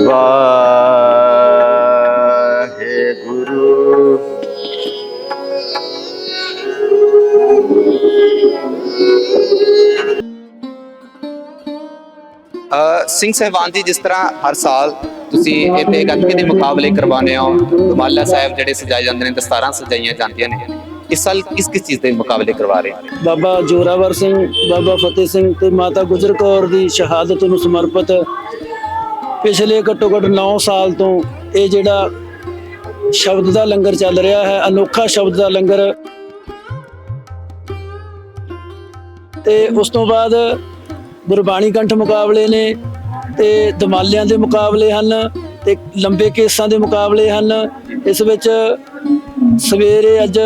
ਵਾਹਿਗੁਰੂ। ਸਿੰਘ ਸਹਿਬਾਨ ਜੀ, ਜਿਸ ਤਰ੍ਹਾਂ ਹਰ ਸਾਲ ਤੁਸੀਂ ਇੱਥੇ ਗੱਤਕੇ ਦੇ ਮੁਕਾਬਲੇ ਕਰਵਾਉਂਦੇ ਹੋ ਦਮਾਲਾ ਸਾਹਿਬ ਜਿਹੜੇ ਸਜਾਏ ਜਾਂਦੇ ਨੇ, ਦਸਤਾਰਾਂ ਸਜਾਈਆਂ ਜਾਂਦੀਆਂ ਨੇ, ਇਸ ਸਾਲ ਕਿਸ ਕਿਸ ਚੀਜ਼ ਦੇ ਮੁਕਾਬਲੇ ਕਰਵਾ ਰਹੇ ਹੋ? ਬਾਬਾ ਜੋਰਾਵਰ ਸਿੰਘ, ਬਾਬਾ ਫਤਿਹ ਸਿੰਘ ਤੇ ਮਾਤਾ ਗੁਜਰ ਕੌਰ ਦੀ ਸ਼ਹਾਦਤ ਨੂੰ ਸਮਰਪਿਤ ਪਿਛਲੇ ਘੱਟੋ ਘੱਟ 9 ਸਾਲ ਤੋਂ ਇਹ ਜਿਹੜਾ ਸ਼ਬਦ ਦਾ ਲੰਗਰ ਚੱਲ ਰਿਹਾ ਹੈ, ਅਨੋਖਾ ਸ਼ਬਦ ਦਾ ਲੰਗਰ। ਤੇ ਉਸ ਤੋਂ ਬਾਅਦ ਗੁਰਬਾਣੀ ਕੰਠ ਮੁਕਾਬਲੇ ਨੇ ਤੇ ਦਮਾਲਿਆਂ ਦੇ ਮੁਕਾਬਲੇ ਹਨ ਤੇ ਲੰਬੇ ਕੇਸਾਂ ਦੇ ਮੁਕਾਬਲੇ ਹਨ। ਇਸ ਵਿੱਚ ਸਵੇਰੇ ਅੱਜ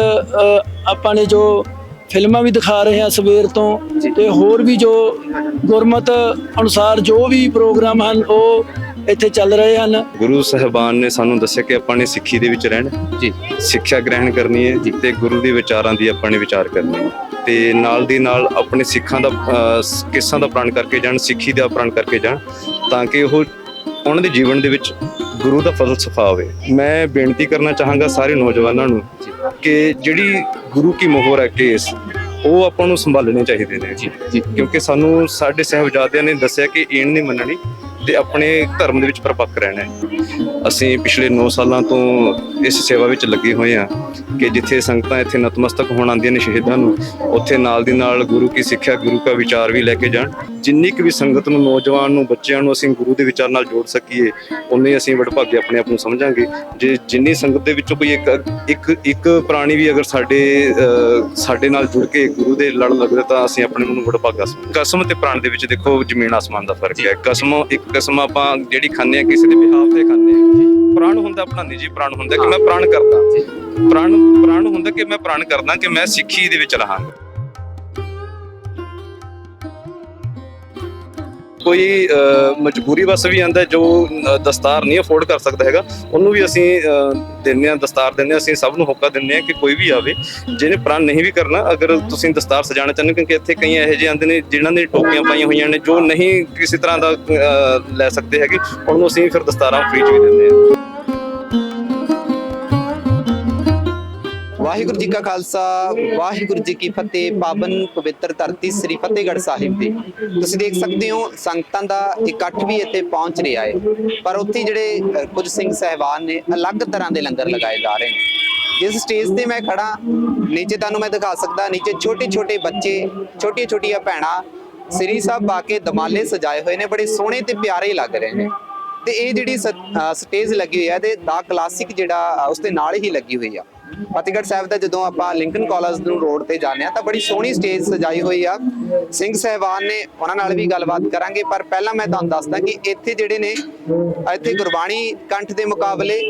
ਆਪਾਂ ਨੇ ਜੋ ਫਿਲਮਾਂ ਵੀ ਦਿਖਾ ਰਹੇ ਹਾਂ ਸਵੇਰ ਤੋਂ ਤੇ ਹੋਰ ਵੀ ਜੋ ਗੁਰਮਤ ਅਨੁਸਾਰ ਜੋ ਵੀ ਪ੍ਰੋਗਰਾਮ ਹਨ, ਉਹ ਇੱਥੇ ਚੱਲ ਰਹੇ ਹਨ। ਗੁਰੂ ਸਾਹਿਬਾਨ ਨੇ ਸਾਨੂੰ ਦੱਸਿਆ ਕਿ ਆਪਾਂ ਨੇ ਸਿੱਖੀ ਦੇ ਵਿੱਚ ਰਹਿਣਾ। ਜੀ। ਸਿੱਖਿਆ ਗ੍ਰਹਿਣ ਕਰਨੀ ਹੈ ਤੇ ਗੁਰੂ ਦੇ ਵਿਚਾਰਾਂ ਦੀ ਆਪਾਂ ਨੇ ਵਿਚਾਰ ਕਰਨੀ ਹੈ। ਤੇ ਨਾਲ ਦੀ ਨਾਲ ਆਪਣੇ ਸਿੱਖਾਂ ਦਾ ਕਿੱਸਾਂ ਦਾ ਪ੍ਰਣ ਕਰਕੇ ਜਾਣ ਸਿੱਖੀ ਦਾ ਪ੍ਰਣ ਕਰਕੇ ਜਾਣ ਤਾਂ ਕਿ ਉਹ ਉਹਨਾਂ ਦੇ ਜੀਵਨ ਦੇ ਵਿੱਚ ਗੁਰੂ ਦਾ ਫਲਸਫਾ ਹੋਵੇ। ਮੈਂ ਬੇਨਤੀ ਕਰਨਾ ਚਾਹਾਂਗਾ ਸਾਰੇ ਨੌਜਵਾਨਾਂ ਨੂੰ ਕਿ ਜਿਹੜੀ ਗੁਰੂ ਕੀ ਮੋਹਰ ਹੈ ਕੇਸ ਉਹ ਆਪਾਂ ਨੂੰ ਸੰਭਾਲਣੇ ਚਾਹੀਦੇ ਨੇ। ਜੀ ਜੀ। ਕਿਉਂਕਿ ਸਾਨੂੰ ਸਾਡੇ ਸਹਿਬਜ਼ਾਦਿਆਂ ਨੇ ਦੱਸਿਆ ਕਿ ਈਣ ਨਹੀਂ ਮੰਨਣੀ ਤੇ ਆਪਣੇ ਧਰਮ ਦੇ ਵਿੱਚ ਪਰਪੱਕ ਰਹਿਣਾ ਹੈ। ਅਸੀਂ ਪਿਛਲੇ 9 ਸਾਲਾਂ ਤੋਂ ਇਸ ਸੇਵਾ ਵਿੱਚ ਲੱਗੇ ਹੋਏ ਹਾਂ ਕਿ ਜਿੱਥੇ ਸੰਗਤਾਂ ਇੱਥੇ ਨਤਮਸਤਕ ਹੋਣ ਆਉਂਦੀਆਂ ਨੇ ਸ਼ਹੀਦਾਂ ਨੂੰ, ਉੱਥੇ ਨਾਲ ਦੀ ਨਾਲ ਗੁਰੂ ਕੀ ਸਿੱਖਿਆ, ਗੁਰੂ ਦਾ ਵਿਚਾਰ ਵੀ ਲੈ ਕੇ ਜਾਣ। ਜਿੰਨੀ ਕੁ ਵੀ ਸੰਗਤ ਨੂੰ, ਨੌਜਵਾਨ ਨੂੰ, ਬੱਚਿਆਂ ਨੂੰ ਅਸੀਂ ਗੁਰੂ ਦੇ ਵਿਚਾਰ ਨਾਲ ਜੋੜ ਸਕੀਏ, ਉਨੇ ਅਸੀਂ ਵਡਭਾਗੇ ਆਪਣੇ ਆਪ ਨੂੰ ਸਮਝਾਂਗੇ। ਜੇ ਜਿੰਨੀ ਸੰਗਤ ਦੇ ਵਿੱਚੋਂ ਕੋਈ ਇੱਕ ਇੱਕ ਇੱਕ ਪ੍ਰਾਣੀ ਵੀ ਅਗਰ ਸਾਡੇ ਸਾਡੇ ਨਾਲ ਜੁੜ ਕੇ ਗੁਰੂ ਦੇ ਲੜ ਲੱਗਦਾ ਤਾਂ ਅਸੀਂ ਆਪਣੇ ਨੂੰ ਵਡਭਾਗਾ ਸਮਝਾਂਗੇ। ਕਸਮ ਤੇ ਪ੍ਰਾਣ ਦੇ ਵਿੱਚ ਦੇਖੋ, ਜ਼ਮੀਨ ਆਸਮਾਨ ਦਾ ਫ਼ਰਕ ਹੈ। ਕਸਮ ਇੱਕ ਕਸਮ ਆਪਾਂ ਜਿਹੜੀ ਖਾਂਦੇ ਆ ਕਿਸੇ ਦੇ ਬਿਹਾਫ ਤੇ ਖਾਂਦੇ ਆ ਪ੍ਰਾਣ ਹੁੰਦਾ ਆਪਣਾ ਨਿੱਜੀ ਪ੍ਰਾਣ ਹੁੰਦਾ ਕਿ ਮੈਂ ਪ੍ਰਾਣ ਕਰਦਾ। ਪ੍ਰਾਣ ਪ੍ਰਾਣ ਹੁੰਦਾ ਕਿ ਮੈਂ ਪ੍ਰਾਣ ਕਰਦਾ ਕਿ ਮੈਂ ਸਿੱਖੀ ਦੇ ਵਿੱਚ ਰਹਾਂਗਾ। ਕੋਈ ਮਜਬੂਰੀ ਵਸ ਵੀ ਆਂਦਾ ਜੋ ਦਸਤਾਰ ਨਹੀਂ ਅਫੋਰਡ ਕਰ ਸਕਦਾ ਹੈਗਾ ਉਹਨੂੰ ਵੀ ਅਸੀਂ ਅਹ, ਦਿੰਦੇ ਆ ਦਸਤਾਰ ਦਿੰਦੇ ਹਾਂ ਅਸੀਂ ਸਭ ਨੂੰ ਹੋਕਾ ਦਿੰਦੇ ਆ ਕਿ ਕੋਈ ਵੀ ਆਵੇ ਜਿਹਨੇ ਪ੍ਰਣ ਨਹੀਂ ਵੀ ਕਰਨਾ ਅਗਰ ਤੁਸੀਂ ਦਸਤਾਰ ਸਜਾਣਾ ਚਾਹੁੰਦੇ ਹੋ, ਕਿਉਂਕਿ ਇੱਥੇ ਕਈ ਇਹੋ ਜਿਹੇ ਆਂਦੇ ਨੇ ਜਿਨ੍ਹਾਂ ਨੇ ਟੋਪੀਆਂ ਪਾਈਆਂ ਹੋਈਆਂ ਨੇ ਜੋ ਨਹੀਂ ਕਿਸੇ ਤਰ੍ਹਾਂ ਦਾ ਲੈ ਸਕਦੇ ਹੈਗੇ ਉਹਨੂੰ ਅਸੀਂ ਫਿਰ ਦਸਤਾਰਾਂ ਫ੍ਰੀ ਚ ਵੀ ਦਿੰਦੇ ਆ। ਵਾਹਿਗੁਰੂ ਜੀ ਕਾ ਖਾਲਸਾ ਵਾਹਿਗੁਰੂ ਜੀ ਕੀ ਫਤਿਹ ਪਾਵਨ ਪਵਿੱਤਰ ਧਰਤੀ ਸ੍ਰੀ ਫਤਿਹਗੜ੍ਹ ਸਾਹਿਬ ਦੀ। ਤੁਸੀਂ ਦੇਖ ਸਕਦੇ ਹੋ ਸੰਗਤਾਂ ਦਾ ਇਕੱਠ ਵੀ ਇੱਥੇ ਪਹੁੰਚ ਰਿਹਾ ਹੈ। ਪਰ ਉੱਥੇ ਜਿਹੜੇ ਕੁਝ ਸਿੰਘ ਸਹਿਬਾਨ ਨੇ ਅਲੱਗ ਤਰ੍ਹਾਂ ਦੇ ਲੰਗਰ ਲਗਾਏ ਜਾ ਰਹੇ ਨੇ। ਜਿਸ ਸਟੇਜ ਤੇ ਮੈਂ ਖੜਾ ਨੀਚੇ ਤੁਹਾਨੂੰ ਮੈਂ ਦਿਖਾ ਸਕਦਾ ਨੀਚੇ ਛੋਟੇ ਛੋਟੇ ਬੱਚੇ ਛੋਟੀਆਂ ਛੋਟੀਆਂ ਭੈਣਾਂ ਸ੍ਰੀ ਸਾਹਿਬ ਪਾ ਕੇ ਦਮਾਲੇ ਸਜਾਏ ਹੋਏ ਨੇ ਬੜੇ ਸੋਹਣੇ ਤੇ ਪਿਆਰੇ ਲੱਗ ਰਹੇ ਨੇ। ਤੇ ਇਹ ਜਿਹੜੀ ਸਟੇਜ ਲੱਗੀ ਹੋਈ ਹੈ ਤੇ ਦਾ ਕਲਾਸਿਕ ਜਿਹੜਾ ਅ, ਉਸ ਦੇ ਨਾਲ ਹੀ ਲੱਗੀ ਹੋਈ ਆ। ਫਤਿਹਗੜ੍ਹ ਸਾਹਿਬ ਦਾ ਜਦੋਂ ਆਪਾਂ ਲਿੰਕਨ ਕਾਲਜ ਨੂੰ ਰੋਡ ਤੇ ਜਾਂਦੇ ਆ ਤਾਂ ਬੜੀ ਸੋਹਣੀ ਸਟੇਜ ਸਜਾਈ ਹੋਈ ਆ। ਸਿੰਘ ਸਹਿਬਾਨ ਨੇ ਉਹਨਾਂ ਨਾਲ ਵੀ ਗੱਲਬਾਤ ਕਰਾਂਗੇ ਪਰ ਪਹਿਲਾਂ ਮੈਂ ਤੁਹਾਨੂੰ ਦੱਸਦਾ ਕਿ ਇੱਥੇ ਜਿਹੜੇ ਨੇ ਇੱਥੇ ਗੁਰਬਾਣੀ ਕੰਠ ਦੇ ਮੁਕਾਬਲੇ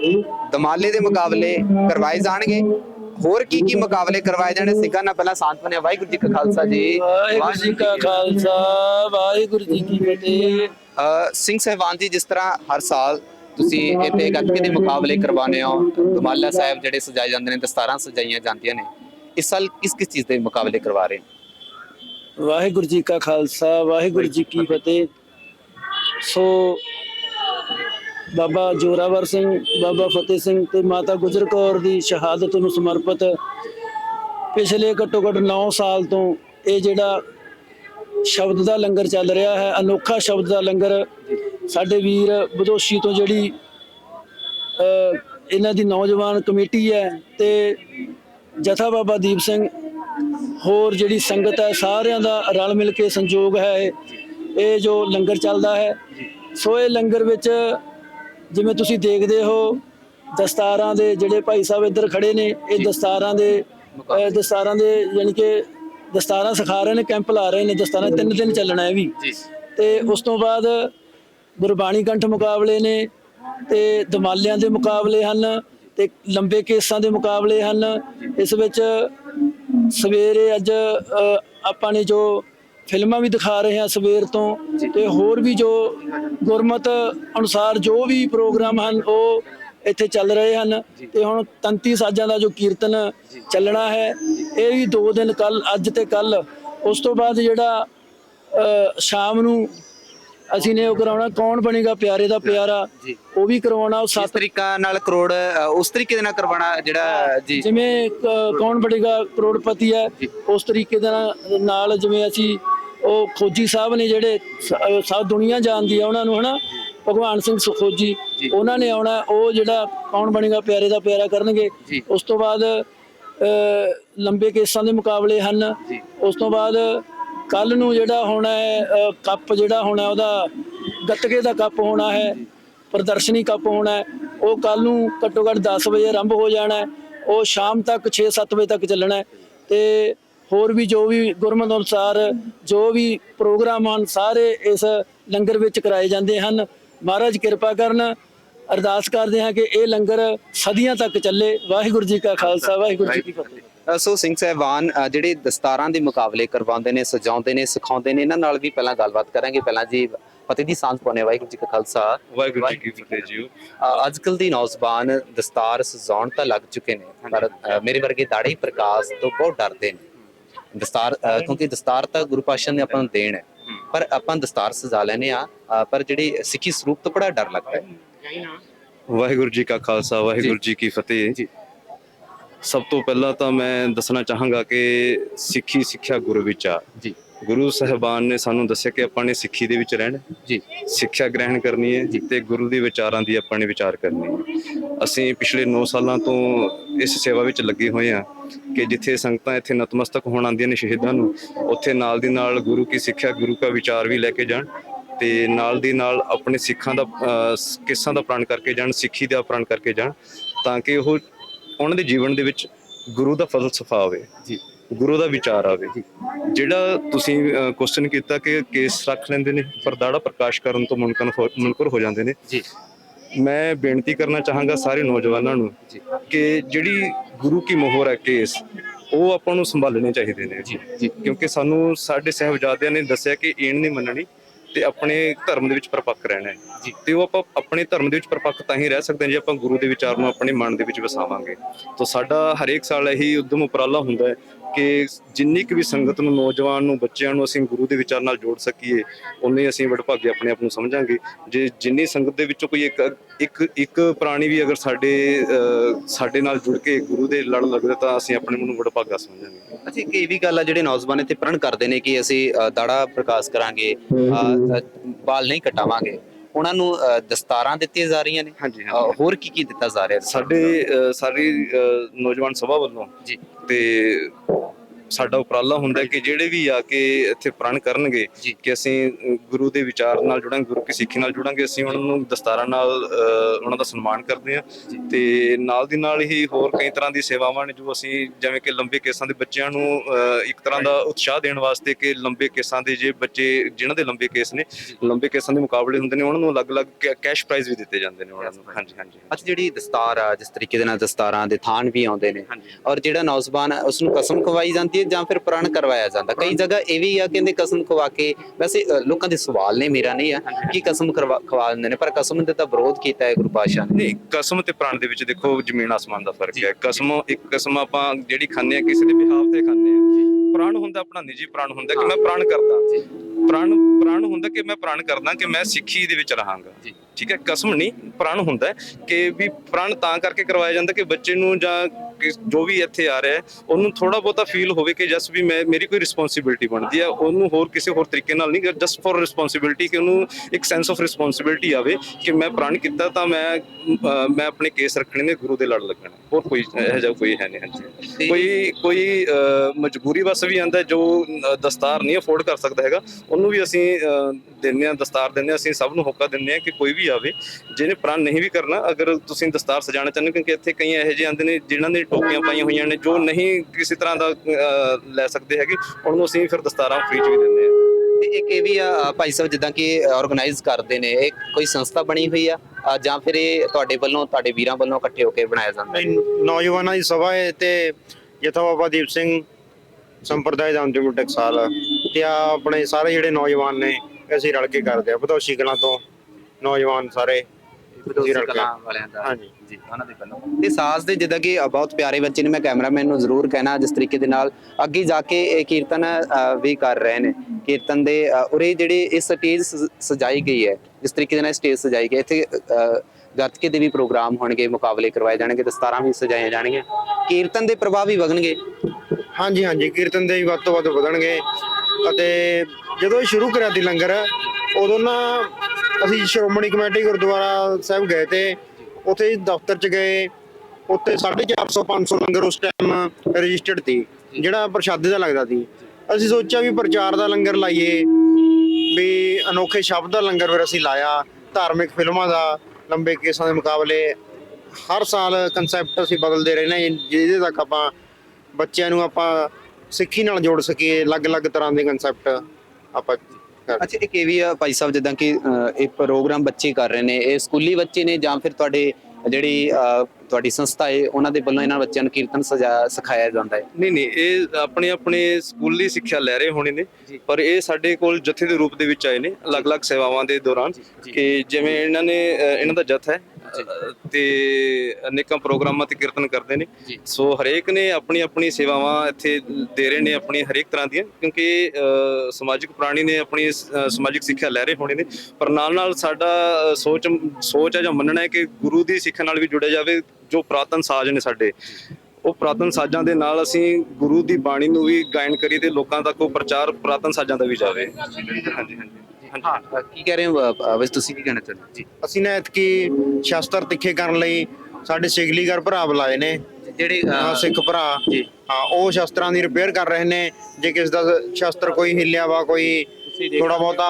ਦਮਾਲੇ ਦੇ ਮੁਕਾਬਲੇ ਕਰਵਾਏ ਜਾਣਗੇ। ਹੋਰ ਕੀ ਕੀ ਮੁਕਾਬਲੇ ਕਰਵਾਏ ਜਾਣੇ? ਸਿੰਘਾਂ ਨਾਲ ਪਹਿਲਾਂ ਸ਼ਾਂਤ ਬਣਿਆ। ਵਾਹਿਗੁਰੂ ਜੀ ਕਾ ਖਾਲਸਾ ਜੀ। ਵਾਹਿਗੁਰੂ ਜੀ ਕਾ ਖਾਲਸਾ। ਵਾਹਿਗੁਰੂ ਜੀ ਕੀ ਫਤਿਹ। ਸਿੰਘ ਸਹਿਬਾਨ ਜੀ ਜਿਸ ਤਰ੍ਹਾਂ ਹਰ ਸਾਲ ਤੁਸੀਂ ਇੱਥੇ ਗੱਤਕੇ ਦੇ ਮੁਕਾਬਲੇ ਕਰਵਾਉਂਦੇ ਹੋ। ਦਮਾਲਾ ਸਾਹਿਬ ਜਿਹੜੇ ਸਜਾਏ ਜਾਂਦੇ ਨੇ ਦਸਤਾਰਾਂ ਸਜਾਈਆਂ ਜਾਂਦੀਆਂ ਨੇ। ਇਸ ਸਾਲ ਕਿਸ ਕਿਸ ਚੀਜ਼ ਦੇ ਮੁਕਾਬਲੇ ਕਰਵਾ ਰਹੇ ਹੋ? ਵਾਹਿਗੁਰੂ ਜੀ ਕਾ ਖਾਲਸਾ, ਵਾਹਿਗੁਰੂ ਜੀ ਕੀ ਫਤਿਹ। ਸੋ ਬਾਬਾ ਜੋਰਾਵਰ ਸਿੰਘ, ਬਾਬਾ ਫਤਿਹ ਸਿੰਘ ਤੇ ਮਾਤਾ ਗੁਜਰ ਕੌਰ ਦੀ ਸ਼ਹਾਦਤ ਨੂੰ ਸਮਰਪਿਤ ਪਿਛਲੇ ਘੱਟੋ ਘੱਟ 9 ਸਾਲ ਤੋਂ ਇਹ ਜਿਹੜਾ ਸ਼ਬਦ ਦਾ ਲੰਗਰ ਚੱਲ ਰਿਹਾ ਹੈ, ਅਨੋਖਾ ਸ਼ਬਦ ਦਾ ਲੰਗਰ ਸਾਡੇ ਵੀਰ ਬਦੋਸ਼ੀ ਤੋਂ ਜਿਹੜੀ ਇਹਨਾਂ ਦੀ ਨੌਜਵਾਨ ਕਮੇਟੀ ਹੈ ਤੇ ਜਥਾ ਬਾਬਾ ਦੀਪ ਸਿੰਘ ਹੋਰ ਜਿਹੜੀ ਸੰਗਤ ਹੈ ਸਾਰਿਆਂ ਦਾ ਰਲ ਮਿਲ ਕੇ ਸੰਯੋਗ ਹੈ ਇਹ। ਜੋ ਲੰਗਰ ਚੱਲਦਾ ਹੈ ਸੋ ਇਹ ਲੰਗਰ ਵਿੱਚ ਜਿਵੇਂ ਤੁਸੀਂ ਦੇਖਦੇ ਹੋ ਦਸਤਾਰਾਂ ਦੇ ਜਿਹੜੇ ਭਾਈ ਸਾਹਿਬ ਇੱਧਰ ਖੜੇ ਨੇ ਇਹ ਦਸਤਾਰਾਂ ਦੇ ਦਸਤਾਰਾਂ ਦੇ ਯਾਨੀ ਕਿ ਦਸਤਾਰਾਂ ਸਿਖਾ ਰਹੇ ਨੇ ਕੈਂਪ ਲਾ ਰਹੇ ਨੇ ਦਸਤਾਰਾਂ ਤਿੰਨ ਦਿਨ ਚੱਲਣਾ ਹੈ ਵੀ ਤੇ ਉਸ ਤੋਂ ਬਾਅਦ ਗੁਰਬਾਣੀ ਕੰਠ ਮੁਕਾਬਲੇ ਨੇ ਤੇ ਦਮਾਲਿਆਂ ਦੇ ਮੁਕਾਬਲੇ ਹਨ ਤੇ ਲੰਬੇ ਕੇਸਾਂ ਦੇ ਮੁਕਾਬਲੇ ਹਨ। ਇਸ ਵਿੱਚ ਸਵੇਰੇ ਅੱਜ ਆਪਾਂ ਨੇ ਜੋ ਫਿਲਮਾਂ ਵੀ ਦਿਖਾ ਰਹੇ ਹਾਂ ਸਵੇਰ ਤੋਂ ਤੇ ਹੋਰ ਵੀ ਜੋ ਗੁਰਮਤ ਅਨੁਸਾਰ ਜੋ ਵੀ ਪ੍ਰੋਗਰਾਮ ਹਨ ਉਹ ਇੱਥੇ ਚੱਲ ਰਹੇ ਹਨ ਤੇ ਹੁਣ ਤੰਤੀ ਸਾਜ਼ਾਂ ਦਾ ਜੋ ਕੀਰਤਨ ਚੱਲਣਾ ਹੈ, ਇਹ ਵੀ ਦੋ ਦਿਨ ਕੱਲ ਅੱਜ ਤੇ ਕੱਲ ਉਸ ਤੋਂ ਬਾਅਦ ਜਿਹੜਾ ਸ਼ਾਮ ਨੂੰ ਅਸੀਂ ਨੇ ਉਹ ਕਰਾਉਣਾ ਕੌਣ ਬਣੇਗਾ ਪਿਆਰੇ ਦਾ ਪਿਆਰਾ ਉਹ ਵੀ ਕਰਵਾਉਣਾ ਉਹ ਸੱਤ ਤਰੀਕਾ ਨਾਲ ਕਰੋੜ ਉਸ ਤਰੀਕੇ ਦੇ ਨਾਲ ਕਰਵਾਉਣਾ ਜਿਹੜਾ ਜੀ ਜਿਵੇਂ ਕੌਣ ਬਣੇਗਾ ਕਰੋੜਪਤੀ ਹੈ। ਉਸ ਤਰੀਕੇ ਦੇ ਨਾਲ- ਜਿਵੇਂ ਅਸੀਂ ਉਹ ਖੋਜੀ ਸਾਹਿਬ ਨੇ ਜਿਹੜੇ ਸ- ਅਹ ਸਭ ਦੁਨੀਆ ਜਾਣਦੀ ਆ ਉਹਨਾਂ ਨੂੰ ਹਨਾ ਭਗਵਾਨ ਸਿੰਘ ਸੁਖੋਜੀ। ਉਹਨਾਂ ਨੇ ਆਉਣਾ ਉਹ ਜਿਹੜਾ ਕੌਣ ਬਣੇਗਾ ਪਿਆਰੇ ਦਾ ਪਿਆਰਾ ਕਰਨਗੇ। ਉਸ ਤੋਂ ਬਾਅਦ ਲੰਬੇ ਕੇਸਾਂ ਦੇ ਮੁਕਾਬਲੇ ਹਨ। ਉਸ ਤੋਂ ਬਾਅਦ ਕੱਲ ਨੂੰ ਜਿਹੜਾ ਹੋਣਾ ਹੈ ਕੱਪ ਜਿਹੜਾ ਹੋਣਾ, ਉਹਦਾ ਗੱਤਕੇ ਦਾ ਕੱਪ ਹੋਣਾ ਹੈ, ਪ੍ਰਦਰਸ਼ਨੀ ਕੱਪ ਹੋਣਾ ਹੈ, ਉਹ ਕੱਲ ਨੂੰ ਘੱਟੋ ਘੱਟ 10 ਵਜੇ ਆਰੰਭ ਹੋ ਜਾਣਾ ਹੈ, ਉਹ ਸ਼ਾਮ ਤੱਕ 6-7 ਵਜੇ ਤੱਕ ਚੱਲਣਾ ਹੈ ਤੇ ਹੋਰ ਵੀ ਜੋ ਵੀ ਗੁਰਮਤ ਅਨੁਸਾਰ ਜੋ ਵੀ ਪ੍ਰੋਗਰਾਮ ਹਨ, ਸਾਰੇ ਇਸ ਲੰਗਰ ਵਿੱਚ ਕਰਾਏ ਜਾਂਦੇ ਹਨ। ਮਹਾਰਾਜ ਕਿਰਪਾ ਕਰਨ, ਅਰਦਾਸ ਕਰਦੇ ਹਾਂ ਕਿ ਇਹ ਲੰਗਰ ਸਦੀਆਂ ਤੱਕ ਚੱਲੇ। ਵਾਹਿਗੁਰੂ ਜੀ ਕਾ ਖਾਲਸਾ, ਵਾਹਿਗੁਰੂ ਜੀ ਕੀ ਫਤਿਹ। ਸੋ ਸਿੰਘ ਸਾਹਿਬਾਨ ਜਿਹੜੇ ਦਸਤਾਰਾਂ ਦੇ ਮੁਕਾਬਲੇ ਕਰਵਾਉਂਦੇ ਨੇ ਸਜਾਉਂਦੇ ਨੇ ਸਿਖਾਉਂਦੇ ਨੇ ਇਹਨਾਂ ਨਾਲ ਵੀ ਪਹਿਲਾਂ ਗੱਲਬਾਤ ਕਰਾਂਗੇ। ਪਹਿਲਾਂ ਜੀ ਫਤਿਹ ਦੀ ਸਾਂਝ ਪਾਉਣੇ ਵਾਹਿਗੁਰੂ ਜੀ ਕਾ ਖਾਲਸਾ। ਵਾਹਿਗੁਰੂ ਜੀ ਕੀ ਫਤਿਹ ਜੀ। ਅੱਜ ਕੱਲ ਦੀ ਨੌਜਵਾਨ ਦਸਤਾਰ ਸਜਾਉਣ ਤਾਂ ਲੱਗ ਚੁੱਕੇ ਨੇ ਪਰ ਮੇਰੇ ਵਰਗੇ ਦਾੜੀ ਪ੍ਰਕਾਸ਼ ਤੋਂ ਬਹੁਤ ਡਰਦੇ ਨੇ। ਦਸਤਾਰ ਕਿਉਂਕਿ ਦਸਤਾਰ ਤਾਂ ਗੁਰੂ ਪਾਤਸ਼ਾਹ ਨੇ ਆਪਾਂ ਨੂੰ ਦੇਣ ਹੈ। ਪਰ ਆਪਾਂ ਦਸਤਾਰ ਸਜਾ ਲੈਨੇ ਆ ਪਰ ਜਿਹੜੀ ਸਿੱਖੀ ਸਰੂਪ ਤੋਂ ਬੜਾ ਡਰ ਲੱਗਦਾ ਹੈ। ਵਾਹਿਗੁਰੂ ਜੀ ਕਾ ਖਾਲਸਾ ਵਾਹਿਗੁਰੂ ਜੀ ਕੀ ਫਤਿਹ। ਜੀ। ਸਭ ਤੋਂ ਪਹਿਲਾਂ ਤਾਂ ਮੈਂ ਦੱਸਣਾ ਚਾਹਾਂਗਾ ਕਿ ਸਿੱਖੀ ਸਿੱਖਿਆ ਗੁਰੂ ਵਿੱਚ ਆ। ਜੀ। ਗੁਰੂ ਸਾਹਿਬਾਨ ਨੇ ਸਾਨੂੰ ਦੱਸਿਆ ਕਿ ਆਪਾਂ ਨੇ ਸਿੱਖੀ ਦੇ ਵਿੱਚ ਰਹਿਣਾ। ਹੈ, ਜੀ। ਸਿੱਖਿਆ ਗ੍ਰਹਿਣ ਕਰਨੀ ਹੈ ਤੇ ਗੁਰੂ ਦੇ ਵਿਚਾਰਾਂ ਦੀ ਆਪਾਂ ਨੇ ਵਿਚਾਰ ਕਰਨੀ ਹੈ। ਅਸੀਂ ਪਿਛਲੇ 9 ਸਾਲਾਂ ਤੋਂ ਇਸ ਸੇਵਾ ਵਿੱਚ ਲੱਗੇ ਹੋਏ ਆ ਕਿ ਜਿੱਥੇ ਸੰਗਤਾਂ ਇੱਥੇ ਨਤਮਸਤਕ ਹੋਣ ਆਉਂਦੀਆਂ ਨੇ ਸ਼ਹੀਦਾਂ ਨੂੰ ਉੱਥੇ ਨਾਲ ਦੀ ਨਾਲ ਗੁਰੂ ਕੀ ਸਿੱਖਿਆ ਗੁਰੂ ਦਾ ਵਿਚਾਰ ਵੀ ਲੈ ਕੇ ਜਾਣ ਤੇ ਨਾਲ ਦੀ ਨਾਲ ਆਪਣੇ ਸਿੱਖਾਂ ਦਾ ਕਿੱਸਾਂ ਦਾ ਪ੍ਰਣ ਕਰਕੇ ਜਾਣ ਸਿੱਖੀ ਦਾ ਪ੍ਰਣ ਕਰਕੇ ਜਾਣ ਤਾਂ ਕਿ ਉਹ ਉਹਨਾਂ ਦੇ ਜੀਵਨ ਦੇ ਵਿੱਚ ਗੁਰੂ ਦਾ ਫਲਸਫਾ ਆਵੇ ਜੀ। ਗੁਰੂ ਦਾ ਵਿਚਾਰ ਆਵੇ। ਜਿਹੜਾ ਤੁਸੀਂ ਕੁਐਸਚਨ ਕੀਤਾ ਕਿ ਕੇਸ ਰੱਖ ਲੈਂਦੇ ਨੇ ਪਰ ਦਾੜਾ ਪ੍ਰਕਾਸ਼ ਕਰਨ ਤੋਂ ਮੁਨਕਰ ਹੋ- ਮੁਨਕਰ ਹੋ ਜਾਂਦੇ ਨੇ। ਜੀ। ਮੈਂ ਬੇਨਤੀ ਕਰਨਾ ਚਾਹਾਂਗਾ ਸਾਰੇ ਨੌਜਵਾਨਾਂ ਨੂੰ ਕਿ ਜਿਹੜੀ ਗੁਰੂ ਕੀ ਮੋਹਰ ਹੈ ਕੇਸ ਉਹ ਆਪਾਂ ਨੂੰ ਸੰਭਾਲਣੇ ਚਾਹੀਦੇ ਨੇ। ਜੀ ਕਿਉਂਕਿ ਸਾਨੂੰ ਸਾਡੇ ਸਹਿਬਜ਼ਾਦਿਆਂ ਨੇ ਦੱਸਿਆ ਕਿ ਈਣ ਨਹੀਂ ਮੰਨਣੀ ਤੇ ਆਪਣੇ ਧਰਮ ਦੇ ਵਿੱਚ ਪਰਪੱਕ ਰਹਿਣਾ ਹੈ ਜੀ। ਤੇ ਉਹ ਆਪਾਂ ਆਪਣੇ ਧਰਮ ਦੇ ਵਿੱਚ ਪਰਪੱਕ ਤਾਂ ਹੀ ਰਹਿ ਸਕਦੇ ਹਾਂ ਜੇ ਆਪਾਂ ਗੁਰੂ ਦੇ ਵਿਚਾਰ ਨੂੰ ਆਪਣੇ ਮਨ ਦੇ ਵਿੱਚ ਵਸਾਵਾਂਗੇ ਤਾਂ ਸਾਡਾ ਹਰੇਕ ਸਾਲ ਇਹੀ ਉਦਮ ਉਪਰਾਲਾ ਹੁੰਦਾ ਹੈ ਕਿ ਜਿੰਨੀ ਕੁ ਵੀ ਸੰਗਤ ਨੂੰ ਨੌਜਵਾਨ ਨੂੰ ਬੱਚਿਆਂ ਨੂੰ ਅਸੀਂ ਗੁਰੂ ਦੇ ਵਿਚਾਰ ਨਾਲ ਜੋੜ ਸਕੀਏ ਉਨੇ ਅਸੀਂ ਵਡਭਾਗੇ ਆਪਣੇ ਆਪ ਨੂੰ ਸਮਝਾਂਗੇ। ਜੇ ਜਿੰਨੀ ਸੰਗਤ ਦੇ ਵਿੱਚੋਂ ਕੋਈ ਇੱਕ ਇੱਕ ਇੱਕ ਪ੍ਰਾਣੀ ਵੀ ਅਗਰ ਸਾਡੇ ਸਾਡੇ ਨਾਲ ਜੁੜ ਕੇ ਗੁਰੂ ਦੇ ਲੜ ਲੱਗਦਾ ਤਾਂ ਅਸੀਂ ਆਪਣੇ ਨੂੰ ਵਡਭਾਗਾ ਸਮਝਾਂਗੇ। ਅੱਛਾ ਇੱਕ ਇਹ ਵੀ ਗੱਲ ਆ ਜਿਹੜੇ ਨੌਜਵਾਨ ਇੱਥੇ ਪ੍ਰਣ ਕਰਦੇ ਨੇ ਕਿ ਅਸੀਂ ਦਾੜਾ ਪ੍ਰਕਾਸ਼ ਕਰਾਂਗੇ ਵਾਲ ਨਹੀਂ ਕਟਾਵਾਂਗੇ ਉਹਨਾਂ ਨੂੰ ਦਸਤਾਰਾਂ ਦਿੱਤੀਆਂ ਜਾ ਰਹੀਆਂ ਨੇ। ਹਾਂਜੀ ਹੋਰ ਕੀ ਕੀ ਦਿੱਤਾ ਜਾ ਰਿਹਾ ਸਾਡੇ ਸਾਰੀ ਨੌਜਵਾਨ ਸਭਾ ਵੱਲੋਂ ਜੀ। ਤੇ ਸਾਡਾ ਉਪਰਾਲਾ ਹੁੰਦਾ ਕਿ ਜਿਹੜੇ ਵੀ ਆ ਕੇ ਇੱਥੇ ਪ੍ਰਣ ਕਰਨਗੇ। ਕਿ ਅਸੀਂ ਗੁਰੂ ਦੇ ਵਿਚਾਰ ਨਾਲ ਜੁੜਾਂਗੇ ਗੁਰੂ ਕੀ ਸਿੱਖੀ ਨਾਲ ਜੁੜਾਂਗੇ ਅਸੀਂ ਉਹਨਾਂ ਨੂੰ ਦਸਤਾਰਾਂ ਨਾਲ ਉਹਨਾਂ ਦਾ ਸਨਮਾਨ ਕਰਦੇ ਹਾਂ। ਤੇ ਨਾਲ ਦੀ ਨਾਲ ਹੀ ਹੋਰ ਕਈ ਤਰ੍ਹਾਂ ਦੀ ਸੇਵਾਵਾਂ ਨੇ ਜੋ ਅਸੀਂ ਜਿਵੇਂ ਕਿ ਲੰਬੇ ਕੇਸਾਂ ਦੇ ਬੱਚਿਆਂ ਨੂੰ ਇੱਕ ਤਰ੍ਹਾਂ ਦਾ ਉਤਸ਼ਾਹ ਦੇਣ ਵਾਸਤੇ ਕਿ ਲੰਬੇ ਕੇਸਾਂ ਦੇ ਜੇ ਬੱਚੇ ਜਿਨ੍ਹਾਂ ਦੇ ਲੰਬੇ ਕੇਸ ਨੇ ਲੰਬੇ ਕੇਸਾਂ ਦੇ ਮੁਕਾਬਲੇ ਹੁੰਦੇ ਨੇ ਉਹਨਾਂ ਨੂੰ ਅਲੱਗ-ਅਲੱਗ ਕੈਸ਼ ਪ੍ਰਾਈਜ਼ ਵੀ ਦਿੱਤੇ ਜਾਂਦੇ ਨੇ ਉਹਨਾਂ ਨੂੰ। ਹਾਂਜੀ ਹਾਂਜੀ ਅੱਜ ਜਿਹੜੀ ਦਸਤਾਰ ਆ ਜਿਸ ਤਰੀਕੇ ਦੇ ਨਾਲ ਦਸਤਾਰਾਂ ਦੇ ਥਾਨ ਵੀ ਆਉਂਦੇ ਨੇ ਔਰ ਜਿਹੜਾ ਨੌਜਵਾਨ ਉਸ ਨੂੰ ਕਸਮ ਖਵਾਈ ਜਾਂਦੀ ਹੈ ਜਾਂ ਫਿਰ ਪ੍ਰਣ ਕਰਵਾਇਆ ਜਾਂਦਾ। ਕਈ ਜਗ੍ਹਾ ਇਹ ਵੀ ਆ ਕਹਿੰਦੇ ਕਸਮ ਖਵਾ ਕੇ ਵੈਸੇ ਲੋਕਾਂ ਦੇ ਸਵਾਲ ਨੇ ਮੇਰਾ ਨਹੀਂ ਆ ਕਿ ਕਸਮ ਖਵਾ ਦਿੰਦੇ ਨੇ ਪਰ ਕਸਮ ਦੇ ਤਾਂ ਵਿਰੋਧ ਕੀਤਾ ਹੈ ਗੁਰੂ ਪਾਤਸ਼ਾਹ ਨੇ। ਨਹੀਂ ਕਸਮ ਤੇ ਪ੍ਰਾਣ ਦੇ ਵਿੱਚ ਦੇਖੋ ਜ਼ਮੀਨ ਆਸਮਾਨ ਦਾ ਫ਼ਰਕ ਹੈ। ਕਸਮ ਇੱਕ ਕਸਮ ਆਪਾਂ ਜਿਹੜੀ ਖਾਂਦੇ ਆ ਕਿਸੇ ਦੇ ਬਿਹਾਵ ਤੇ ਖਾਂਦੇ ਆ ਪ੍ਰਾਣ ਹੁੰਦਾ ਆਪਣਾ ਨਿੱਜੀ ਪ੍ਰਾਣ ਹੁੰਦਾ ਕਿ ਮੈਂ ਪ੍ਰਾਣ ਕਰਦਾ। ਪ੍ਰਾਣ ਪ੍ਰਾਣ ਹੁੰਦਾ ਕਿ ਮੈਂ ਪ੍ਰਾਣ ਕਰਦਾ ਕਿ ਮੈਂ ਸਿੱਖੀ ਦੇ ਵਿੱਚ ਰਹਾਂਗਾ। ਠੀਕ ਹੈ ਕਸਮ ਨਹੀਂ ਪ੍ਰਾਣ ਹੁੰਦਾ ਕਿ ਵੀ ਪ੍ਰਾਣ ਤਾਂ ਕਰਕੇ ਕਰਵਾਇਆ ਜਾਂਦਾ ਕਿ ਬੱਚੇ ਨੂੰ ਜਾਂ ਜੋ ਵੀ ਇੱਥੇ ਆ ਰਿਹਾ ਉਹਨੂੰ ਥੋੜਾ ਬਹੁਤਾ ਫੀਲ ਹੋਵੇ ਕਿ ਜਸ ਵੀ ਮੈਂ ਮੇਰੀ ਕੋਈ ਰਿਸਪੌਂਸਿਬਿਲਟੀ ਬਣਦੀ ਹੈ ਉਹਨੂੰ ਹੋਰ ਕਿਸੇ ਹੋਰ ਤਰੀਕੇ ਨਾਲ ਨਹੀਂ ਜਸਟ ਫॉर ਰਿਸਪੌਂਸਿਬਿਲਟੀ ਕਿ ਉਹਨੂੰ ਇੱਕ ਸੈਂਸ ਆਫ ਰਿਸਪੌਂਸਿਬਿਲਟੀ ਆਵੇ ਕਿ ਮੈਂ ਪ੍ਰਾਣ ਕੀਤਾ ਤਾਂ ਮੈਂ ਮੈਂ ਆਪਣੇ ਕੇਸ ਰੱਖਣੇ ਨੇ ਗੁਰੂ ਦੇ ਲੜ ਲੱਗਣਾ। ਹੋਰ ਕੋਈ ਇਹੋ ਜਿਹਾ ਕੋਈ ਹੈ ਨਹੀਂ ਹਾਂਜੀ। ਕੋਈ ਕੋਈ ਮਜਬੂਰੀ ਵਸ ਵੀ ਆਂਦਾ ਜੋ ਦਸਤਾਰ ਨਹੀਂ ਅਫੋਰਡ ਕਰ ਸਕਦਾ ਹੈਗਾ ਉਹਨੂੰ ਵੀ ਅਸੀਂ ਦਿੰਦੇ ਆ ਦਸਤਾਰ ਦਿੰਦੇ ਹਾਂ ਅਸੀਂ ਸਭ ਨੂੰ ਹੋਕਾ ਦਿੰਦੇ ਆ ਕਿ ਕੋਈ ਵੀ ਆਵੇ ਜਿਹਨੇ ਪ੍ਰਣ ਨਹੀਂ ਵੀ ਕਰਨਾ ਅਗਰ ਤੁਸੀਂ ਦਸਤਾਰ ਸਜਾਣਾ ਚਾਹੁੰਦੇ ਕਿਉਂਕਿ ਇੱਥੇ ਕਈ ਇਹੋ ਜਿਹੇ ਆਂਦੇ ਨੇ ਜਿਨ੍ਹਾਂ ਨੇ ਟੋਪੀਆਂ ਪਾਈਆਂ ਹੋਈਆਂ ਨੇ ਜੋ ਨਹੀਂ ਕਿਸੇ ਤਰ੍ਹਾਂ ਦਾ ਲੈ ਸਕਦੇ ਹੈਗੇ ਉਹਨਾਂ ਨੂੰ ਅਸੀਂ ਫਿਰ ਦਸਤਾਰਾਂ ਫ੍ਰੀ ਚ ਵੀ ਦਿੰਦੇ ਆ ਤੇ ਇੱਕ ਇਹ ਵੀ ਆ ਭਾਈ ਸਾਹਿਬ ਜਿੱਦਾਂ ਕਿ ਆਰਗੇਨਾਈਜ਼ ਕਰਦੇ ਨੇ ਇਹ ਕੋਈ ਸੰਸਥਾ ਬਣੀ ਹੋਈ ਆ? ਜਾਂ ਫਿਰ ਇਹ ਤੁਹਾਡੇ ਵੱਲੋਂ ਤੁਹਾਡੇ ਵੀਰਾਂ ਵੱਲੋਂ ਇਕੱਠੇ ਹੋ ਕੇ ਬਣਾਇਆ ਜਾਂਦਾ ਹੈ? ਨੌਜਵਾਨਾਂ ਦੀ ਸਭਾ ਹੈ ਤੇ ਜਥਾ ਬਾਬਾ ਦੀਪ ਸਿੰਘ ਸੰਪਰਦਾਇ ਦਾ ਅੰਤਿਮ ਟਕਸਾਲ ਤੇ ਆ ਆਪਣੇ ਸਾਰੇ ਜਿਹੜੇ ਨੌਜਵਾਨ ਨੇ ਅਸੀਂ ਰਲ ਕੇ ਕਰਦੇ ਆ ਬਦੋਸ਼ੀ ਕਲਾਂ ਤੋਂ ਨੌਜਵਾਨ ਸਾਰੇ ਬਦੋਸੀ ਜ਼ੀਰਾ ਕਲਾਂ ਵਾਲਿਆਂ ਦਾ। ਹਾਂਜੀ। ਜੀ ਉਹਨਾਂ ਦੇ ਵੱਲੋਂ। ਤੇ ਸਾਜ਼ ਦੇ ਜਿੱਦਾਂ ਕਿ ਬਹੁਤ ਪਿਆਰੇ ਬੱਚੇ ਨੇ ਮੈਂ ਕੈਮਰਾਮੈਨ ਨੂੰ ਜ਼ਰੂਰ ਕਹਿਣਾ ਜਿਸ ਤਰੀਕੇ ਦੇ ਨਾਲ ਅੱਗੇ ਜਾ ਕੇ ਇਹ ਕੀਰਤਨ ਅ, ਵੀ ਕਰ ਰਹੇ ਨੇ। ਕੀਰਤਨ ਦੇ ਅ, ਉਰੇ ਜਿਹੜੇ ਇਹ ਸਟੇਜ ਸਜਾਈ ਗਈ ਹੈ ਜਿਸ ਤਰੀਕੇ ਦੇ ਨਾਲ ਸਟੇਜ ਸਜਾਈ ਗਈ ਹੈ, ਇੱਥੇ ਅ, ਗੱਤਕੇ ਦੇ ਵੀ ਪ੍ਰੋਗਰਾਮ ਹੋਣਗੇ ਮੁਕਾਬਲੇ ਕਰਵਾਏ ਜਾਣਗੇ ਦਸਤਾਰਾਂ ਵੀ ਸਜਾਈਆਂ ਜਾਣਗੀਆਂ। ਕੀਰਤਨ ਦੇ ਪ੍ਰਭਾਵ ਵੀ ਵਗਣਗੇ ਹਾਂਜੀ ਹਾਂਜੀ। ਕੀਰਤਨ ਦੇ ਵੀ ਵੱਧ ਤੋਂ ਵੱਧ ਵਧਣਗੇ। ਅਤੇ ਜਦੋਂ ਇਹ ਸ਼ੁਰੂ ਕਰਿਆ ਸੀ ਲੰਗਰ, ਉਦੋਂ ਨਾ ਅਸੀਂ ਸ਼੍ਰੋਮਣੀ ਕਮੇਟੀ ਗੁਰਦੁਆਰਾ ਸਾਹਿਬ ਗਏ ਤੇ ਉੱਥੇ ਦਫ਼ਤਰ 'ਚ ਗਏ, ਉੱਥੇ 450 500 ਲੰਗਰ ਉਸ ਟਾਈਮ ਰਜਿਸਟਰਡ ਸੀ, ਜਿਹੜਾ ਪ੍ਰਸ਼ਾਦੇ ਦਾ ਲੱਗਦਾ ਸੀ। ਅਸੀਂ ਸੋਚਿਆ ਵੀ ਪ੍ਰਚਾਰ ਦਾ ਲੰਗਰ ਲਾਈਏ, ਵੀ ਅਨੋਖੇ ਸ਼ਬਦ ਦਾ ਲੰਗਰ ਫਿਰ ਅਸੀਂ ਲਾਇਆ, ਧਾਰਮਿਕ ਫਿਲਮਾਂ ਦਾ, ਲੰਬੇ ਕੇਸਾਂ ਦੇ ਮੁਕਾਬਲੇ। ਹਰ ਸਾਲ ਕਨਸੈਪਟ ਅਸੀਂ ਬਦਲਦੇ ਰਹਿੰਦੇ ਜਿਹਦੇ ਤੱਕ ਆਪਾਂ ਬੱਚਿਆਂ ਨੂੰ ਆਪਾਂ ਸਿੱਖੀ ਨਾਲ ਜੋੜ ਸਕੀਏ ਅਲੱਗ-ਅਲੱਗ ਤਰ੍ਹਾਂ ਦੇ ਕਨਸੈਪਟ ਆਪਾਂ ਅੱਛਾ ਇੱਕ ਇਹ ਵੀ ਆ ਭਾਈ ਸਾਹਿਬ ਜਿੱਦਾਂ ਕਿ ਇਹ ਪ੍ਰੋਗਰਾਮ ਬੱਚੇ ਕਰ ਰਹੇ ਨੇ ਇਹ ਸਕੂਲੀ ਬੱਚੇ ਨੇ ਜਾਂ ਫਿਰ ਤੁਹਾਡੇ ਜਿਹੜੀ ਤੁਹਾਡੀ ਸੰਸਥਾ ਹੈ ਉਹਨਾਂ ਦੇ ਵੱਲੋਂ ਇਹਨਾਂ ਬੱਚਿਆਂ ਨੂੰ ਕੀਰਤਨ ਸਜਾ ਸਿਖਾਇਆ ਜਾਂਦਾ ਹੈ? ਨਹੀਂ ਨਹੀਂ ਇਹ ਆਪਣੇ ਆਪਣੇ ਸਕੂਲੀ ਸਿੱਖਿਆ ਲੈ ਰਹੇ ਹੋਣੇ ਨੇ ਪਰ ਇਹ ਸਾਡੇ ਕੋਲ ਜਥੇ ਦੇ ਰੂਪ ਦੇ ਵਿੱਚ ਆਏ ਨੇ ਅਲੱਗ-ਅਲੱਗ ਸੇਵਾਵਾਂ ਦੇ ਦੌਰਾਨ ਕਿ ਜਿਵੇਂ ਇਹਨਾਂ ਨੇ ਇਹਨਾਂ ਦਾ ਜਥਾ ਹੈ ਤੇ ਅਨੇਕਾਂ ਪ੍ਰੋਗਰਾਮਾਂ ਤੇ ਕੀਰਤਨ ਕਰਦੇ ਨੇ। ਸੋ ਹਰੇਕ ਨੇ ਆਪਣੀ ਆਪਣੀ ਸੇਵਾਵਾਂ ਇੱਥੇ ਦੇ ਰਹੇ ਨੇ ਆਪਣੀ ਹਰੇਕ ਤਰ੍ਹਾਂ ਦੀਆਂ ਕਿਉਂਕਿ ਸਮਾਜਿਕ ਪ੍ਰਾਣੀ ਨੇ ਆਪਣੀ ਸਮਾਜਿਕ ਸਿੱਖਿਆ ਲੈ ਰਹੇ ਹੋਣੇ ਨੇ। ਪਰ ਨਾਲ ਨਾਲ ਸਾਡਾ ਸੋਚ ਸੋਚ ਹੈ ਜਾਂ ਮੰਨਣਾ ਹੈ ਕਿ ਗੁਰੂ ਦੀ ਸਿੱਖਿਆ ਨਾਲ ਵੀ ਜੁੜਿਆ ਜਾਵੇ ਜੋ ਪੁਰਾਤਨ ਸਾਜ਼ ਨੇ ਸਾਡੇ। ਉਹ ਪੁਰਾਤਨ ਸਾਜ਼ਾਂ ਦੇ ਨਾਲ ਅਸੀਂ ਗੁਰੂ ਦੀ ਬਾਣੀ ਨੂੰ ਵੀ ਗਾਇਨ ਕਰੀ ਤੇ ਲੋਕਾਂ ਤੱਕ ਉਹ ਪ੍ਰਚਾਰ ਪੁਰਾਤਨ ਸਾਜ਼ਾਂ ਦਾ ਵੀ ਜਾਵੇ। ਹਾਂਜੀ ਹਾਂਜੀ। ਹਾਂਜੀ ਹਾਂ। ਕੀ ਕਹਿ ਰਹੇ ਹੋ ਅ, ਅਵਿਸ਼ ਤੁਸੀਂ ਕੀ ਕਹਿਣਾ ਚਾਹੁੰਦੇ ਹੋ? ਜੀ। ਅਸੀਂ ਨਾ ਇਤਕੀ ਸ਼ਸਤਰ ਤਿੱਖੇ ਕਰਨ ਲਈ ਸਾਡੇ ਸਿਗਲੀਗਰ ਭਰਾ ਬੁਲਾਏ ਨੇ। ਜਿਹੜੇ ਸਿੱਖ ਭਰਾ। ਜੀ। ਹਾਂ ਉਹ ਸ਼ਸਤਰਾਂ ਦੀ ਰਿਪੇਅਰ ਕਰ ਰਹੇ ਨੇ। ਜੇ ਕਿਸ ਦਾ ਸ਼ਸਤਰ ਕੋਈ ਹਿੱਲਿਆ ਵਾ ਕੋਈ ਥੋੜਾ ਬਹੁਤਾ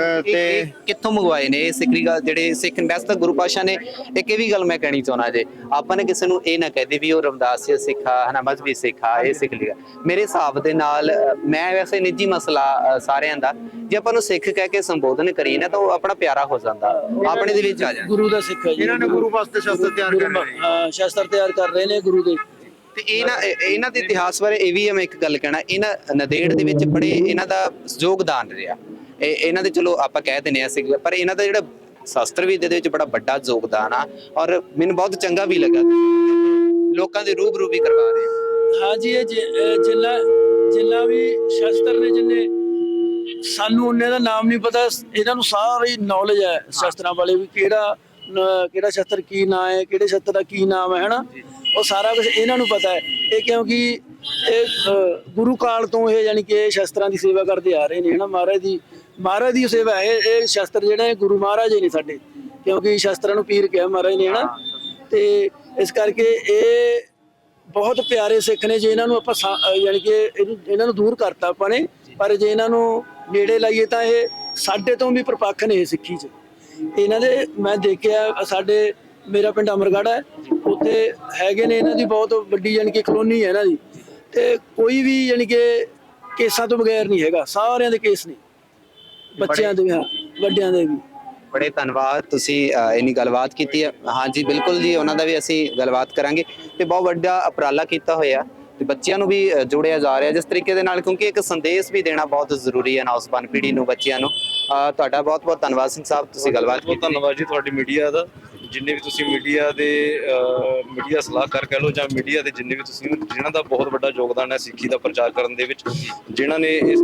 ਅਹ, ਇਹ- ਤੇ ਕਿੱਥੋਂ ਮੰਗਵਾਏ ਨੇ? ਇਹ ਸਿੱਖੀ ਗੱਲ ਜਿਹੜੇ ਸਿੱਖ ਵੈਸੇ ਤਾਂ ਗੁਰੂ ਪਾਸ਼ਾ ਨੇ ਇੱਕ ਇਹ ਵੀ ਗੱਲ ਮੈਂ ਕਹਿਣੀ ਚਾਹੁੰਦਾ ਜੇ ਆਪਾਂ ਨੇ ਕਿਸੇ ਨੂੰ ਇਹ ਨਾ ਕਹਦੇ ਵੀ ਉਹ ਰਮਦਾਸੀਆ ਸਿੱਖਾ ਹਨਾ ਮਜ਼ਬੀ ਸਿੱਖਾ ਇਹ ਸਿੱਖ ਲਿਆ ਮੇਰੇ ਹਿਸਾਬ ਦੇ ਨਾਲ ਮੈਂ ਵੈਸੇ ਨਿੱਜੀ ਮਸਲਾ ਸਾਰਿਆਂ ਦਾ ਜੇ ਆਪਾਂ ਨੂੰ ਸਿੱਖ ਕਹਿ ਕੇ ਸੰਬੋਧਨ ਕਰੀਏ ਨਾ ਤਾਂ ਉਹ ਆਪਣਾ ਪਿਆਰਾ ਹੋ ਜਾਂਦਾ। ਆਪਣੇ ਦੇ ਵਿੱਚ ਆ ਜਾਂਦਾ ਗੁਰੂ ਦਾ ਸਿੱਖ ਹੈ ਜੀ। ਇਹਨਾਂ ਨੇ ਗੁਰੂ ਵਾਸਤੇ ਸ਼ਸਤਰ ਤਿਆਰ ਗੁਰੂ ਕਰਨੇ ਨੇ ਹਾਂ ਸ਼ਸਤਰ ਤਿਆਰ ਕਰ ਰਹੇ ਨੇ ਗੁਰੂ ਦੇ। ਤੇ ਇਹਨਾਂ ਇਹ- ਇਹਨਾਂ ਦੇ ਇਤਿਹਾਸ ਬਾਰੇ ਇਹ ਵੀ ਮੈਂ ਇੱਕ ਗੱਲ ਕਹਿਣਾ ਇਹਨਾਂ ਨਦੇੜ ਦੇ ਵਿੱਚ ਬੜੇ ਇਹਨਾਂ ਦਾ ਯੋਗਦਾਨ ਰਿਹਾ। ਇਹ ਇਹਨਾਂ ਦੇ ਚਲੋ ਆਪਾਂ ਕਹਿ ਦਿੰਦੇ ਆ ਸਿੱਖ ਪਰ ਇਹਨਾਂ ਦਾ ਜਿਹੜਾ ਸ਼ਾਸਤਰ ਵੀ ਦੇ ਵਿੱਚ ਬੜਾ ਵੱਡਾ ਯੋਗਦਾਨ ਆ ਔਰ ਮੈਨੂੰ ਬਹੁਤ ਚੰਗਾ ਵੀ ਲੱਗਾ। ਲੋਕਾਂ ਦੇ ਰੂਬਰੂ ਵੀ ਕਰਵਾ ਰਹੇ ਹਾਂ। ਜੀ, ਇਹ ਜਿੰਨਾ ਜਿੰਨਾ ਵੀ ਸ਼ਸਤਰ ਨੇ ਜਿੰਨੇ ਸਾਨੂੰ ਉਹਨੇ ਦਾ ਨਾਮ ਨਹੀਂ ਪਤਾ, ਇਹਨਾਂ ਨੂੰ ਸਾਰੀ ਨੌਲੇਜ ਹੈ ਸ਼ਸਤਰਾਂ ਵਾਲੇ ਵੀ ਕਿਹੜਾ ਕਿਹੜਾ ਸ਼ਸਤਰ ਕੀ ਨਾਂ ਹੈ, ਕਿਹੜੇ ਸ਼ਸਤਰ ਦਾ ਕੀ ਨਾਮ ਹੈ, ਹਨਾ? ਉਹ ਸਾਰਾ ਕੁਝ ਇਹਨਾਂ ਨੂੰ ਪਤਾ ਹੈ। ਇਹ ਕਿਉਂਕਿ ਇਹ ਗੁਰੂ ਕਾਲ ਤੋਂ ਇਹ ਯਾਨੀ ਕਿ ਇਹ ਸ਼ਸਤਰਾਂ ਦੀ ਸੇਵਾ ਕਰਦੇ ਆ ਰਹੇ ਨੇ, ਹਨਾ, ਮਹਾਰਾਜ ਦੀ ਮਹਾਰਾਜ ਦੀ ਸੇਵਾ ਹੈ, ਇਹ ਸ਼ਸਤਰ ਜਿਹੜਾ ਨੇ ਗੁਰੂ ਮਹਾਰਾਜ ਜੀ ਨੇ ਸਾਡੇ, ਕਿਉਂਕਿ ਸ਼ਸਤਰਾਂ ਨੂੰ ਪੀਰ ਕਿਹਾ ਮਹਾਰਾਜ ਨੇ, ਹਨਾ? ਤੇ ਇਸ ਕਰਕੇ ਇਹ ਬਹੁਤ ਪਿਆਰੇ ਸਿੱਖ ਨੇ, ਜੇ ਇਹਨਾਂ ਨੂੰ ਆਪਾਂ ਸਾ- ਅਹ ਯਾਨੀ ਕਿ ਇਹਨਾਂ ਨੂੰ ਦੂਰ ਕਰਤਾ ਆਪਾਂ ਨੇ, ਪਰ ਜੇ ਇਹਨਾਂ ਨੂੰ ਨੇੜੇ ਲਾਈਏ ਤਾਂ ਇਹ ਸਾਡੇ ਤੋਂ ਵੀ ਪ੍ਰਪੱਖ ਨੇ ਇਹ ਸਿੱਖੀ 'ਚ। ਇਹਨਾਂ ਦੇ, ਮੈਂ ਦੇਖਿਆ, ਸਾਡੇ, ਮੇਰਾ ਪਿੰਡ ਅਮਰਗੜ੍ਹ ਹੈ, ਉੱਥੇ ਹੈਗੇ ਨੇ ਇਹਨਾਂ ਦੀ ਬਹੁਤ ਵੱਡੀ ਯਾਨੀ ਕਿ ਕਲੋਨੀ ਹੈ ਇਹਨਾਂ ਦੀ। ਤੇ ਕੋਈ ਵੀ ਯਾਨੀ ਕਿ ਕੇਸਾਂ ਤੋਂ ਬਗੈਰ ਨਹੀਂ ਹੈਗਾ, ਸਾਰਿਆਂ ਦੇ ਕੇਸ ਨੇ। ਬੱਚਿਆਂ ਦੇ ਵੀ ਹਾਂ ਵੱਡਿਆਂ ਦੇ ਵੀ। ਬੜੇ ਧੰਨਵਾਦ ਤੁਸੀਂ ਅ, ਇੰਨੀ ਗੱਲਬਾਤ ਕੀਤੀ ਹੈ। ਹਾਂਜੀ ਬਿਲਕੁਲ ਜੀ ਉਹਨਾਂ ਦਾ ਵੀ ਅਸੀਂ ਗੱਲਬਾਤ ਕਰਾਂਗੇ। ਤੇ ਬਹੁਤ ਵੱਡਾ ਉਪਰਾਲਾ ਕੀਤਾ ਹੋਇਆ ਤੇ ਬੱਚਿਆਂ ਨੂੰ ਵੀ ਅ, ਜੋੜਿਆ ਜਾ ਰਿਹਾ ਜਿਸ ਤਰੀਕੇ ਦੇ ਨਾਲ ਕਿਉਂਕਿ ਇੱਕ ਸੰਦੇਸ਼ ਵੀ ਦੇਣਾ ਬਹੁਤ ਜ਼ਰੂਰੀ ਹੈ ਨੌਜਵਾਨ ਪੀੜ੍ਹੀ ਨੂੰ ਬੱਚਿਆਂ ਨੂੰ। ਅ, ਤੁਹਾਡਾ ਬਹੁਤ ਬਹੁਤ ਧੰਨਵਾਦ ਸਿੰਘ ਸਾਹਿਬ ਤੁਸੀਂ ਗੱਲਬਾਤ ਬਹੁਤ ਕੀਤੀ। ਧੰਨਵਾਦ ਜੀ ਤੁਹਾਡੀ ਮੀਡੀਆ ਦਾ। ਜਿੰਨੇ ਵੀ ਤੁਸੀਂ ਮੀਡੀਆ ਦੇ ਮੀਡੀਆ ਸਲਾਹਕਾਰ ਕਹਿ ਲਓ ਜਾਂ ਮੀਡੀਆ ਦੇ ਜਿੰਨੇ ਵੀ ਤੁਸੀਂ ਜਿਨ੍ਹਾਂ ਦਾ ਬਹੁਤ ਵੱਡਾ ਯੋਗਦਾਨ ਹੈ ਸਿੱਖੀ ਦਾ ਪ੍ਰਚਾਰ ਕਰਨ ਦੇ ਵਿੱਚ ਜਿਨ੍ਹਾਂ ਨੇ ਇਸ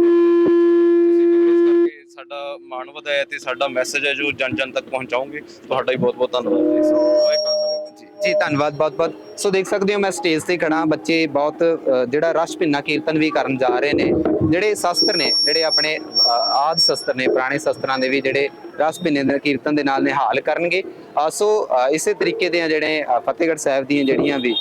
ਸਾਡਾ ਮਾਣ ਵਧਾਇਆ ਤੇ ਸਾਡਾ ਮੈਸੇਜ ਹੈ ਜੋ ਜਨ ਜਨ ਤੱਕ ਪਹੁੰਚਾਉਂਗੇ। ਤੁਹਾਡਾ ਵੀ ਬਹੁਤ ਬਹੁਤ ਧੰਨਵਾਦ ਜੀ। ਜੀ। ਜੀ ਧੰਨਵਾਦ ਬਹੁਤ ਬਹੁਤ ਸੋ ਦੇਖ ਸਕਦੇ ਹੋ ਮੈਂ ਸਟੇਜ ਤੇ ਖੜਾ ਬੱਚੇ ਬਹੁਤ ਜਿਹੜਾ ਰਸ਼ ਭਿੰਨਾ ਕੀਰਤਨ ਵੀ ਕਰਨ ਜਾ ਰਹੇ ਨੇ। ਜਿਹੜੇ ਸ਼ਸਤਰ ਨੇ ਜਿਹੜੇ ਆਪਣੇ ਅ, ਆਦ ਸ਼ਸਤਰ ਨੇ ਪੁਰਾਣੇ ਸ਼ਸਤਰਾਂ ਦੇ ਵੀ ਜਿਹੜੇ ਰਸ ਭਿੰਨੇ ਦੇ ਕੀਰਤਨ ਦੇ ਨਾਲ ਨਿਹਾਲ ਕਰਨਗੇ। ਸੋ ਇਸੇ ਤਰੀਕੇ ਦੇ ਜਿਹੜੇ ਫਤਿਹਗੜ੍ਹ ਸਾਹਿਬ ਦੀਆਂ ਜਿਹੜੀਆਂ ਵੀ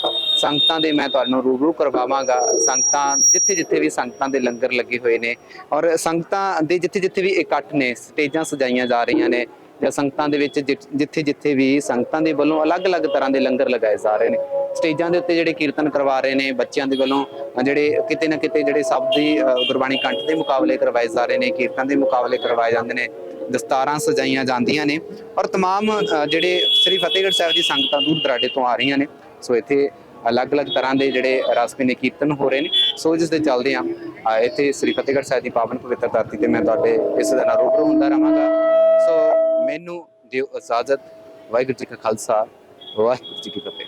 ਸੰਗਤਾਂ ਦੇ ਮੈਂ ਤੁਹਾਨੂੰ ਰੂਬਰੂ ਕਰਵਾਵਾਂਗਾ ਸੰਗਤਾਂ ਜਿੱਥੇ ਜਿੱਥੇ ਵੀ ਸੰਗਤਾਂ ਦੇ ਲੰਗਰ ਲੱਗੇ ਹੋਏ ਨੇ ਔਰ ਸੰਗਤਾਂ ਦੇ ਜਿੱਥੇ ਜਿੱਥੇ ਵੀ ਇਕੱਠ ਨੇ ਸਟੇਜਾਂ ਸਜਾਈਆਂ ਜਾ ਰਹੀਆਂ ਨੇ ਜਾਂ ਸੰਗਤਾਂ ਦੇ ਵਿੱਚ ਜਿੱਥੇ ਜਿੱਥੇ ਵੀ ਸੰਗਤਾਂ ਦੇ ਵੱਲੋਂ ਅਲੱਗ-ਅਲੱਗ ਤਰ੍ਹਾਂ ਦੇ ਲੰਗਰ ਲਗਾਏ ਜਾ ਰਹੇ ਨੇ ਸਟੇਜਾਂ ਦੇ ਉੱਤੇ ਜਿਹੜੇ ਕੀਰਤਨ ਕਰਵਾ ਰਹੇ ਨੇ ਬੱਚਿਆਂ ਦੇ ਵੱਲੋਂ ਅ, ਜਿਹੜੇ ਕਿਤੇ ਨਾ ਕਿਤੇ ਜਿਹੜੇ ਸ਼ਬਦ ਦੀ ਅ, ਗੁਰਬਾਣੀ ਕੰਠ ਦੇ ਮੁਕਾਬਲੇ ਕਰਵਾਏ ਜਾ ਰਹੇ ਨੇ ਕੀਰਤਨ ਦੇ ਮੁਕਾਬਲੇ ਕਰਵਾਏ ਜਾਂਦੇ ਨੇ ਦਸਤਾਰਾਂ ਸਜਾਈਆਂ ਜਾਂਦੀਆਂ ਨੇ ਔਰ तमाम ਅ, ਜਿਹੜੇ ਸ੍ਰੀ ਫਤਿਹਗੜ੍ਹ ਸਾਹਿਬ ਦੀ ਸੰਗਤਾਂ ਦੂਰ ਦਰਾਡੇ ਤੋਂ ਆ ਰਹੀਆਂ ਨੇ ਸੋ ਇੱਥੇ ਅਲੱਗ-ਅਲੱਗ ਤਰ੍ਹਾਂ ਦੇ ਜਿਹੜੇ ਰਸਮੀ ਨੇ ਕੀਰਤਨ ਹੋ ਰਹੇ ਨੇ। ਸੋ ਜਿਸ ਦੇ ਚੱਲਦੇ ਆ ਇੱਥੇ ਸ੍ਰੀ ਫਤਿਹਗੜ੍ਹ ਸਾਹਿਬ ਦੀ ਪਾਵਨ ਪਵਿੱਤਰ ਧਰਤੀ ਤੇ ਮੈਂ ਤੁਹਾਡੇ ਇਸ ਦਿਨ ਰੂਬਰੂ ਹੁੰਦਾ ਰਹਾਂਗਾ। ਸੋ ਮੈਨੂੰ ਦਿਓ ਇਜਾਜ਼ਤ। ਵਾਹਿਗੁਰੂ ਜੀ ਕਾ ਖਾਲਸਾ, ਵਾਹਿਗੁਰੂ ਜੀ ਕੀ ਫਤਿਹ।